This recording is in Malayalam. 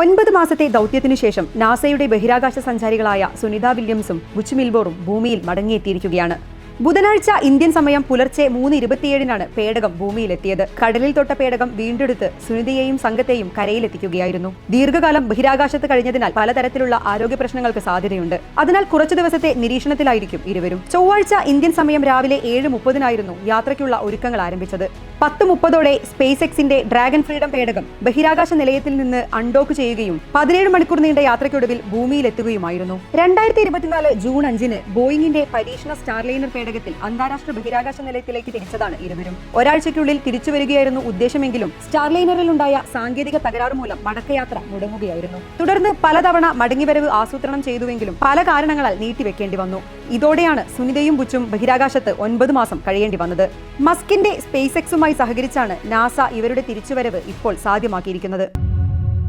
ഒൻപത് മാസത്തെ ദൗത്യത്തിനു ശേഷം നാസയുടെ ബഹിരാകാശ സഞ്ചാരികളായ സുനിത വില്യംസും ബുച്ച് മിൽബോറും ഭൂമിയിൽ മടങ്ങിയെത്തിയിരിക്കുകയാണ്. ബുധനാഴ്ച ഇന്ത്യൻ സമയം പുലർച്ചെ മൂന്ന് ഇരുപത്തിയേഴിനാണ് പേടകം ഭൂമിയിലെത്തിയത്. കടലിൽ തൊട്ട പേടകം വീണ്ടെടുത്ത് സുനിതയെയും സംഘത്തെയും കരയിലെത്തിക്കുകയായിരുന്നു. ദീർഘകാലം ബഹിരാകാശത്ത് കഴിഞ്ഞതിനാൽ പലതരത്തിലുള്ള ആരോഗ്യ പ്രശ്നങ്ങൾക്ക് സാധ്യതയുണ്ട്. അതിനാൽ കുറച്ചു ദിവസത്തെ നിരീക്ഷണത്തിലായിരിക്കും ഇരുവരും. ചൊവ്വാഴ്ച ഇന്ത്യൻ സമയം രാവിലെ ഏഴ് മുപ്പതിനായിരുന്നു യാത്രയ്ക്കുള്ള ഒരുക്കങ്ങൾ ആരംഭിച്ചത്. പത്ത് മുപ്പതോടെ സ്പേസ് എക്സിന്റെ ഡ്രാഗൺ ഫ്രീഡം പേടകം ബഹിരാകാശ നിലയത്തിൽ നിന്ന് അൺഡോക്ക് ചെയ്യുകയും പതിനേഴ് മണിക്കൂർ നീണ്ട യാത്രയ്ക്കൊടുവിൽ ഭൂമിയിലെത്തുകയുമായിരുന്നു. രണ്ടായിരത്തി ഇരുപത്തിനാല് ജൂൺ അഞ്ചിന് ബോയിങ്ങിന്റെ പരീക്ഷണ സ്റ്റാർലൈനർ പേടകത്തിൽ അന്താരാഷ്ട്ര ബഹിരാകാശ നിലയത്തിലേക്ക് തിരിച്ചതാണ് ഇരുവരും. ഒരാഴ്ചയ്ക്കുള്ളിൽ തിരിച്ചു വരികയായിരുന്നു ഉദ്ദേശമെങ്കിലും സ്റ്റാർലൈനറിൽ ഉണ്ടായ സാങ്കേതിക തകരാറ് മൂലം മടക്കയാത്ര മുടങ്ങുകയായിരുന്നു. തുടർന്ന് പലതവണ മടങ്ങിവരവ് ആസൂത്രണം ചെയ്തുവെങ്കിലും പല കാരണങ്ങളാൽ നീട്ടിവെക്കേണ്ടി വന്നു. ഇതോടെയാണ് സുനിതയും ബുച്ചും ബഹിരാകാശത്ത് ഒൻപത് മാസം കഴിയേണ്ടി വന്നത്. മസ്കിന്റെ സ്പേസ് എക്സുമായി സഹകരിച്ചാണ് നാസ ഇവരുടെ തിരിച്ചുവരവ് ഇപ്പോൾ സാധ്യമാക്കിയിരിക്കുന്നത്.